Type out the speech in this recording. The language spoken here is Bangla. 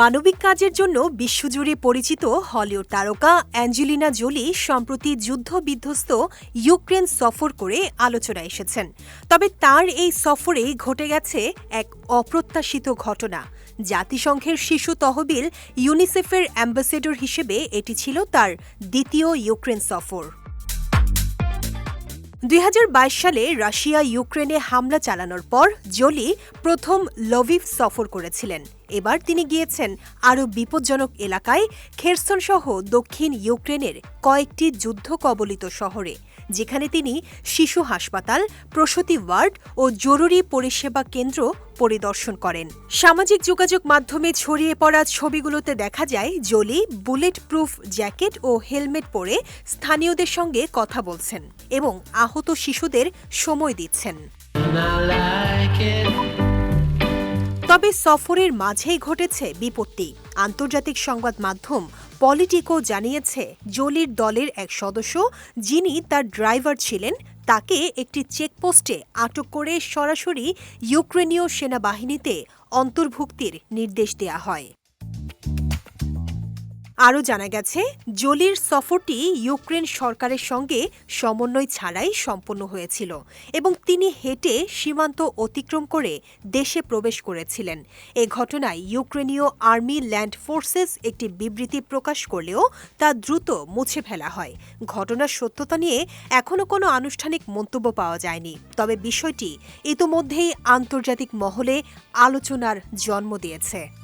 মানবিক কাজের জন্য বিশ্বজুড়ে পরিচিত হলিউড তারকা অ্যাঞ্জেলিনা জোলি সম্প্রতি যুদ্ধবিধ্বস্ত ইউক্রেন সফর করে আলোচনায় এসেছেন। তবে তার এই সফরে ঘটে গেছে এক অপ্রত্যাশিত ঘটনা। জাতিসংঘের শিশু তহবিল ইউনিসেফের অ্যাম্বাসেডর হিসেবে এটি ছিল তার দ্বিতীয় ইউক্রেন সফর। দুই হাজার বাইশ সালে রাশিয়া ইউক্রেনে হামলা চালানোর পর জোলি প্রথম লভিভ সফর করেছিলেন। এবার তিনি গিয়েছেন আরও বিপজ্জনক এলাকায় খেরসন সহ দক্ষিণ ইউক্রেনের কয়েকটি যুদ্ধ কবলিত শহরে। যেখানে তিনি শিশু হাসপাতাল, প্রসূতি ওয়ার্ড ও জরুরি পরিষেবা কেন্দ্র পরিদর্শন করেন। সামাজিক যোগাযোগ মাধ্যমে ছড়িয়ে পড়া ছবিগুলোতে দেখা যায়, জোলি বুলেট প্রুফ জ্যাকেট ও হেলমেট পরে স্থানীয়দের সঙ্গে কথা বলছেন এবং আহত শিশুদের সময় দিচ্ছেন। তবে সফরের মাঝেই ঘটেছে বিপত্তি। আন্তর্জাতিক সংবাদ মাধ্যম পলিটিকো জানিয়েছে, জোলির দলের এক সদস্য যিনি তার ড্রাইভার ছিলেন, তাকে একটি চেকপোস্টে আটক করে সরাসরি ইউক্রেনীয় সেনাবাহিনীতে অন্তর্ভুক্তির নির্দেশ দেয়া হয়। আরও জানা গেছে, জোলির সফরটি ইউক্রেন সরকারের সঙ্গে সমন্বয় ছাড়াই সম্পন্ন হয়েছিল এবং তিনি হেঁটে সীমান্ত অতিক্রম করে দেশে প্রবেশ করেছিলেন। এ ঘটনায় ইউক্রেনীয় আর্মি ল্যান্ড ফোর্সেস একটি বিবৃতি প্রকাশ করলেও তা দ্রুত মুছে ফেলা হয়। ঘটনার সত্যতা নিয়ে এখনও কোনো আনুষ্ঠানিক মন্তব্য পাওয়া যায়নি। তবে বিষয়টি ইতোমধ্যেই আন্তর্জাতিক মহলে আলোচনার জন্ম দিয়েছে।